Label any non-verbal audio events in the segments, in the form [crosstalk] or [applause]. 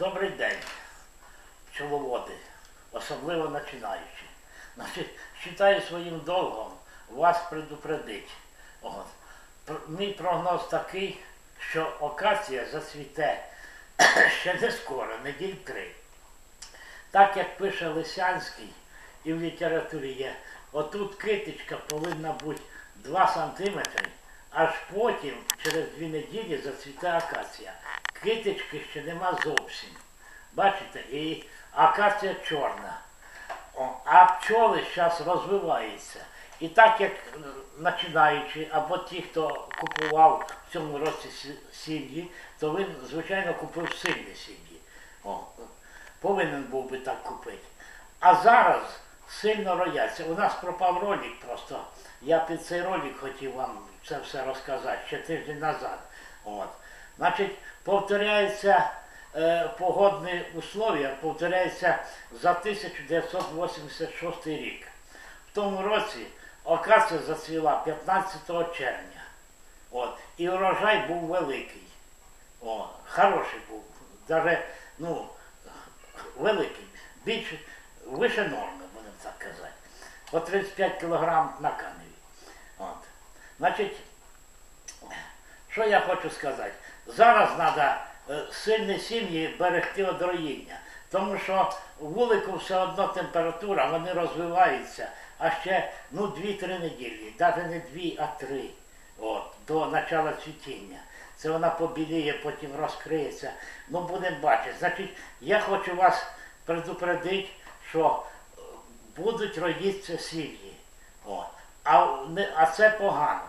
Добрий день, пчеловоди, особливо починаючі. Значить, вважаю своїм долгом вас предупредити. От. Мій прогноз такий, що окація зацвіте [clears throat] ще не скоро, неділь три. Так як пише Лисянський і в літературі є, отут китичка повинна бути 2 сантиметри, аж потім, через дві неділі, зацвіте акація. Китички ще нема зовсім. Бачите, і акація чорна. А пчоли зараз розвиваються. І так як е, починаючи, або ті, хто купував в цьому році сім'ї, то він, звичайно, купив сильні сім'ї. Повинен був би так купити. А зараз сильно рояться. У нас пропав ролик просто. Я під цей ролик хотів вам це все розказати ще тиждень назад. От. Значить, повторяється е, погодні условия, повторяється за 1986 рік. В тому році акація зацвіла 15 червня. От. І урожай був великий. О, хороший був. Даже, ну, великий. Більше, вище норми, будемо так казати. По 35 кілограм на каневі. От. Значить, що я хочу сказати? Зараз треба сильні сім'ї берегти від роїння. Тому що вулику все одно температура, вони розвиваються, а ще ну, 2-3 неділі, навіть не 2, а 3 от, до початку цвітіння. Це вона побіліє, потім розкриється. Ну, будемо бачити. Значить, я хочу вас предупредити, що е, будуть родитися сім'ї. А, а це погано.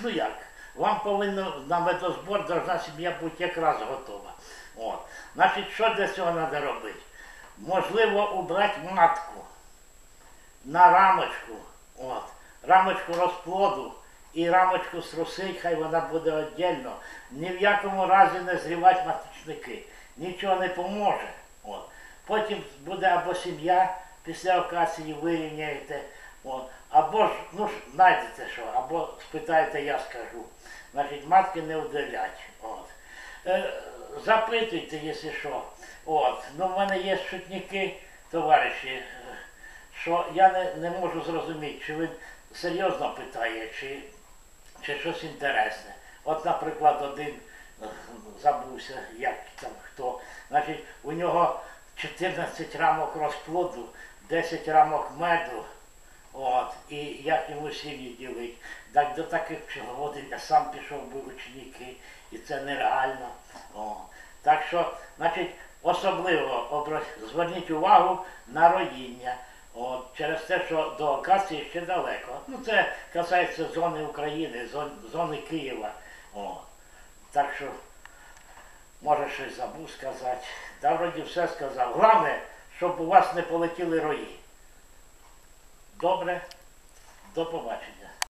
Ну як? Вам повинно на медозбор должна сім'я бути якраз готова. От. Значить, що для цього треба робити? Можливо, убрати матку на рамочку. От. Рамочку розплоду і рамочку струсить, хай вона буде віддільно. Ні в якому разі не зрівати маточники. Нічого не поможе. От. Потім буде або сім'я після окації вирівняєте. От. Або ж, ну ж, знайдете що, або спитаєте, я скажу. Значить, матки не вдалять. От. Е, запитуйте, якщо що. От. Ну, в мене є шутники, товариші, е, що я не, не можу зрозуміти, чи він серйозно питає, чи, чи щось інтересне. От, наприклад, один е, забувся, як там хто. Значить, у нього 14 рамок розплоду, 10 рамок меду. От, і як йому сім'ї ділить. Так до таких пчеловодів я сам пішов би ученики, і це нереально. О. Так що, значить, особливо обра- зверніть увагу на роїння. От, через те, що до акації ще далеко. Ну, це касається зони України, зон- зони Києва. О. Так що, може, щось забув сказати. Та вроді все сказав. Головне, щоб у вас не полетіли рої. Добре, до побачення.